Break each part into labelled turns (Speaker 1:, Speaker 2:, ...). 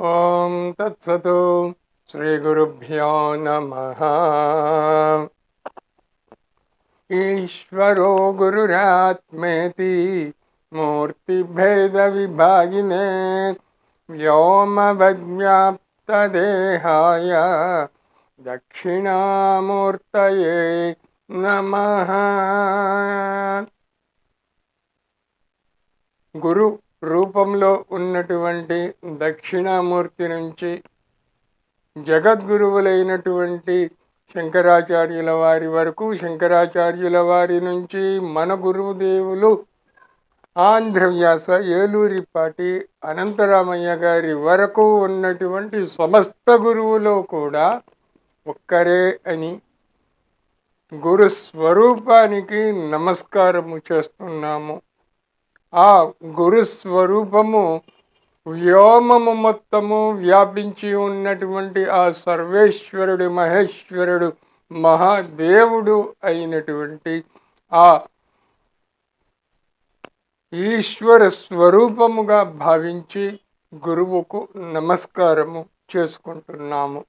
Speaker 1: ఓం తత్సతు శ్రీ గురుభ్యో నమ ఈశ్వరో గురురాత్మేతి మూర్తిభేద విభాగినే వ్యోమవద్వ్యాప్తదేహాయ దక్షిణామూర్తయే నమ గురు రూపంలో ఉన్నటువంటి దక్షిణామూర్తి నుంచి జగద్గురువులైనటువంటి శంకరాచార్యుల వారి వరకు శంకరాచార్యుల వారి నుంచి మన గురుదేవులు ఆంధ్రవ్యాస ఏలూరిపాటి అనంతరామయ్య గారి వరకు ఉన్నటువంటి సమస్త గురువులో కూడా ఒక్కరే అని గురు స్వరూపానికి నమస్కారము చేస్తున్నాము. ఆ గురు స్వరూపము వ్యోమము మొత్తము వ్యాపించి ఉన్నటువంటి ఆ సర్వేశ్వరుడు మహేశ్వరుడు మహాదేవుడు అయినటువంటి ఆ ఈశ్వర స్వరూపముగా భావించి గురువుకు నమస్కారము చేసుకుంటున్నాము.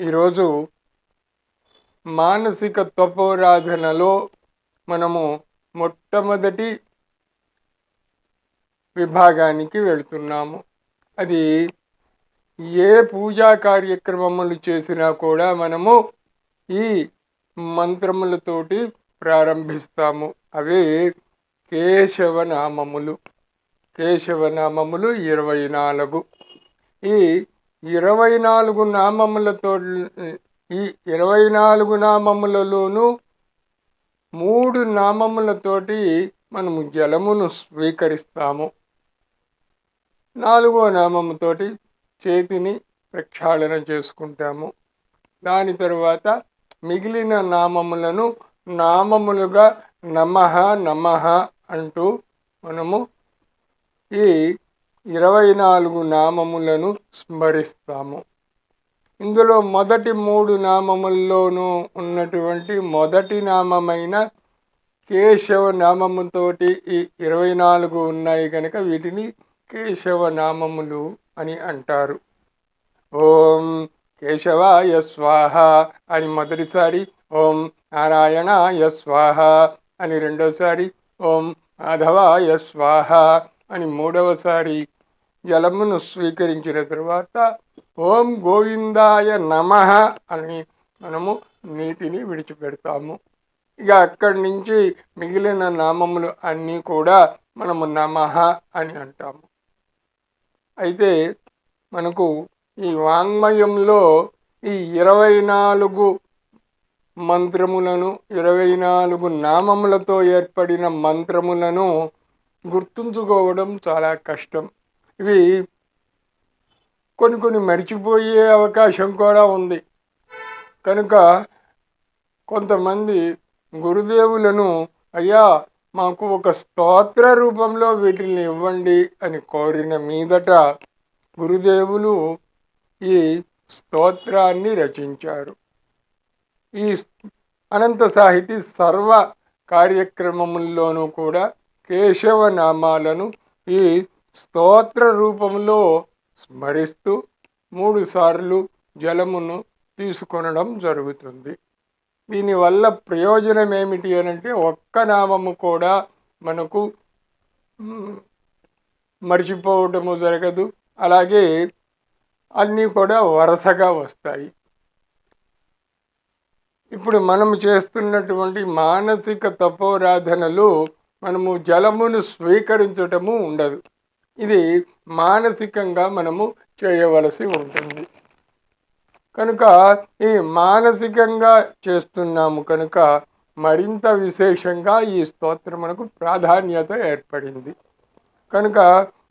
Speaker 1: ఈరోజు మానసిక తపోరాధనలో మనము మొట్టమొదటి విభాగానికి వెళుతున్నాము. అది ఏ పూజా కార్యక్రమములు చేసినా కూడా మనము ఈ మంత్రములతోటి ప్రారంభిస్తాము. అవి కేశవనామములు. కేశవనామములు ఇరవై నాలుగు. ఈ ఇరవై నాలుగు నామములతో ఈ ఇరవై నాలుగు నామములలోనూ మూడు నామములతోటి మనము జలమును స్వీకరిస్తాము. నాలుగో నామముతోటి చేతిని ప్రక్షాళన చేసుకుంటాము. దాని తరువాత మిగిలిన నామములను నామములుగా నమః నమః అంటూ మనము ఈ ఇరవై నాలుగు నామములను స్మరిస్తాము. ఇందులో మొదటి మూడు నామముల్లోనూ ఉన్నటువంటి మొదటి నామమైన కేశవ నామముతోటి ఈ ఇరవై నాలుగు ఉన్నాయి కనుక వీటిని కేశవ నామములు అని అంటారు. ఓం కేశవాయ స్వాహ అని మొదటిసారి ఓం నారాయణాయ స్వాహ అని రెండోసారి ఓం మాధవాయ స్వాహ అని మూడవసారి జలమును స్వీకరించిన తరువాత ఓం గోవిందాయ నమ అని మనము నీతిని విడిచిపెడతాము. ఇక అక్కడి నుంచి మిగిలిన నామములు అన్నీ కూడా మనము నమ అని అంటాము. అయితే మనకు ఈ వాంగ్మయంలో ఈ ఇరవై నాలుగు మంత్రములను ఇరవై నాలుగు నామములతో ఏర్పడిన మంత్రములను గుర్తుంచుకోవడం చాలా కష్టం. ఇవి కొన్ని కొన్ని మర్చిపోయే అవకాశం కూడా ఉంది. కనుక కొంతమంది గురుదేవులను అయ్యా మాకు ఒక స్తోత్ర రూపంలో వీటిని ఇవ్వండి అని కోరిన మీదట గురుదేవులు ఈ స్తోత్రాన్ని రచించారు. ఈ అనంత సాహితీ సర్వ కార్యక్రమముల్లోనూ కూడా కేశవ నామాలను ఈ స్తోత్ర రూపంలో స్మరిస్తూ మూడు సార్లు జలమును తీసుకొనడం జరుగుతుంది. దీనివల్ల ప్రయోజనం ఏమిటి అని అంటే ఒక్క నామము కూడా మనకు మర్చిపోవటము జరగదు. అలాగే అన్నీ కూడా వరుసగా వస్తాయి. ఇప్పుడు మనం చేస్తున్నటువంటి మానసిక తపోరాధనలు మనము జలమును స్వీకరించటము ఉండదు. ఇది మానసికంగా మనము చేయవలసి ఉంటుంది. కనుక ఈ మానసికంగా చేస్తున్నాము కనుక మరింత విశేషంగా ఈ స్తోత్రమునకు ప్రాధాన్యత ఏర్పడింది. కనుక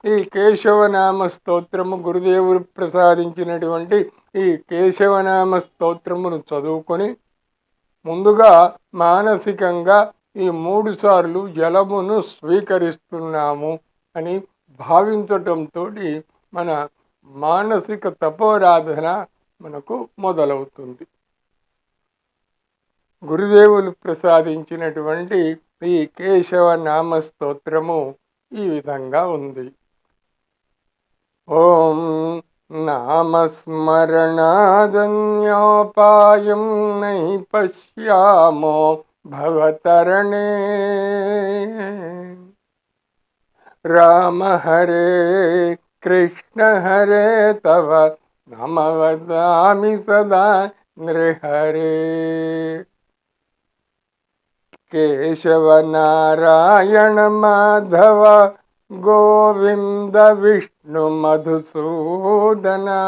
Speaker 1: ఈ కేశవనామ స్తోత్రము గురుదేవుడు ప్రసాదించినటువంటి ఈ కేశవనామ స్తోత్రమును చదువుకొని ముందుగా మానసికంగా ఈ మూడు సార్లు జలమును స్వీకరిస్తున్నాము అని భావించటంతో మన మానసిక తపోరాధన మనకు మొదలవుతుంది. గురుదేవులు ప్రసాదించినటువంటి ఈ కేశవ నామ స్తోత్రము ఈ విధంగా ఉంది. ఓం నామస్మరణాదన్యోపాయం నై పశ్యామో భవతరణే. राम हरे कृष्ण हरे तव नम वदामि सदा नृहरे। केशवनारायण माधव गोविन्दविष्णुमधुसूदना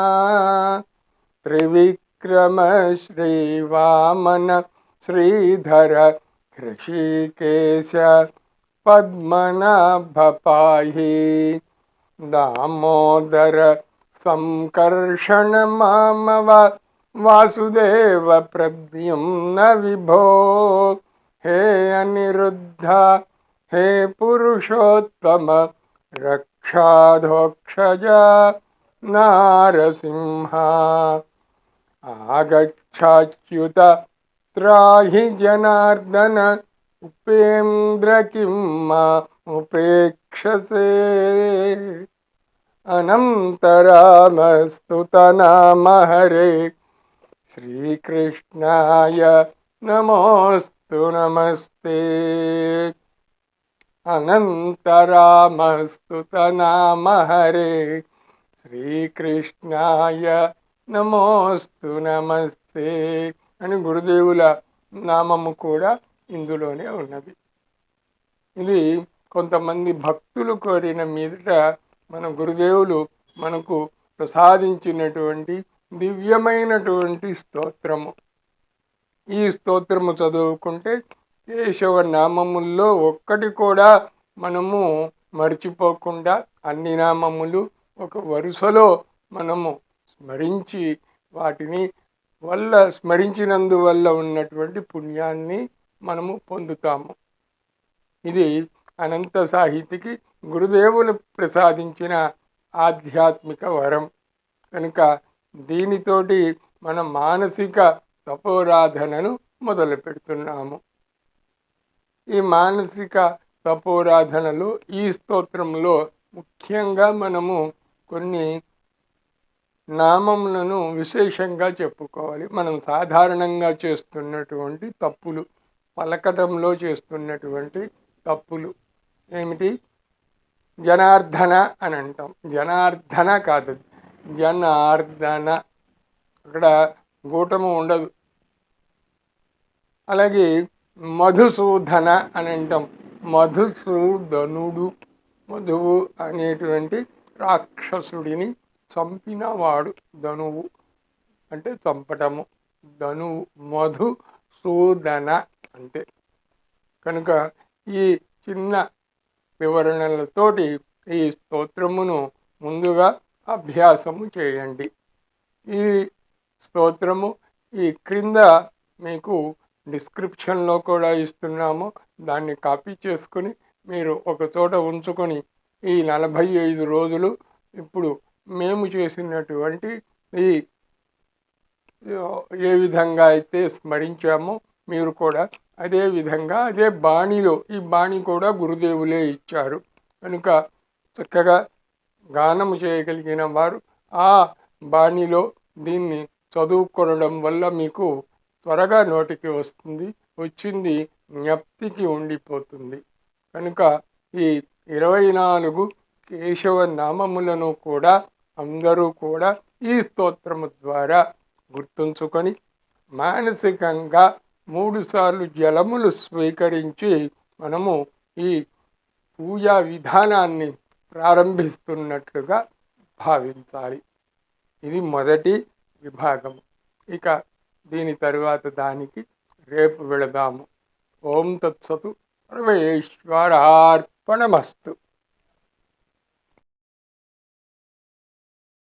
Speaker 1: त्रिविक्रम श्रीवामन श्रीधर ऋषिकेश पद्मनाभपाहि दामोदर संकर्षण मामव वासुदेव प्रद्युम्न विभो। हे अनिरुद्ध, हे पुरुषोत्तम, रक्षाधोक्षज नारसिंहा। आगच्छाच्युत त्राहि जनार्दन ఉపేంద్ర కిమ్మ ఉపేక్షసే. అనంతరామస్తుతనామ హరే శ్రీకృష్ణాయ నమోస్తు నమస్తే. అనంతరామస్తుతనామ హరే శ్రీకృష్ణాయ నమోస్తు నమస్తే. అని గురుదేవుల నామము కూడా ఇందులోనే ఉన్నది. ఇది కొంతమంది భక్తులు కోరిన మీదట మన గురుదేవులు మనకు ప్రసాదించినటువంటి దివ్యమైనటువంటి స్తోత్రము. ఈ స్తోత్రము చదువుకుంటే కేశవ నామముల్లో ఒక్కటి కూడా మనము మర్చిపోకుండా అన్ని నామములు ఒక వరుసలో మనము స్మరించి వాటిని వల్ల స్మరించినందువల్ల ఉన్నటువంటి పుణ్యాన్ని మనము పొందుతాము. ఇది అనంత సాహితికి గురుదేవులు ప్రసాదించిన ఆధ్యాత్మిక వరం. కనుక దీనితోటి మన మానసిక తపోరాధనను మొదలు పెడుతున్నాము ఈ మానసిక తపోరాధనలో ఈ స్తోత్రంలో ముఖ్యంగా మనము కొన్ని నామములను విశేషంగా చెప్పుకోవాలి. మనం సాధారణంగా చేస్తున్నటువంటి తప్పులు. పలకటంలో చేస్తున్నటువంటి తప్పులు. ఏమిటి? జనార్దన అని అంటాం. జనార్దన కాదు. జనార్దన. అక్కడ గూటము ఉండదు. అలాగే మధుసూదన అని అంటాం. మధుసూదనుడు మధువు అనేటువంటి రాక్షసుడిని చంపినవాడు ధనువు. అంటే చంపటము. ధనువు మధు సూదన అంటే కనుక ఈ చిన్న వివరణలతోటి ఈ స్తోత్రమును ముందుగా అభ్యాసము చేయండి. ఈ స్తోత్రము ఈ క్రింద మీకు డిస్క్రిప్షన్లో కూడా ఇస్తున్నాము. దాన్ని కాపీ చేసుకుని మీరు ఒక చోట ఉంచుకొని ఈ నలభై ఐదు రోజులు ఇప్పుడు మేము చేసినటువంటి ఈ ఏ విధంగా అయితే స్మరించామో మీరు కూడా అదే విధంగా అదే బాణిలో ఈ బాణి కూడా గురుదేవులే ఇచ్చారు. కనుక చక్కగా గానము చేయగలిగిన వారు ఆ బాణిలో దీన్ని చదువుకొనడం వల్ల మీకు త్వరగా నోటికి వస్తుంది వచ్చింది జ్ఞప్తికి ఉండిపోతుంది. కనుక ఈ ఇరవై నాలుగు కేశవ నామములను కూడా అందరూ కూడా ఈ స్తోత్రము ద్వారా గుర్తుంచుకొని మానసికంగా మూడుసార్లు జలములు స్వీకరించి మనము ఈ పూజా విధానాన్ని ప్రారంభిస్తున్నట్లుగా భావించాలి. ఇది మొదటి విభాగం. ఇక దీని తరువాత దానికి రేపు వెళదాము. ఓం తత్సతు. సర్వేశ్వరార్పణమస్తు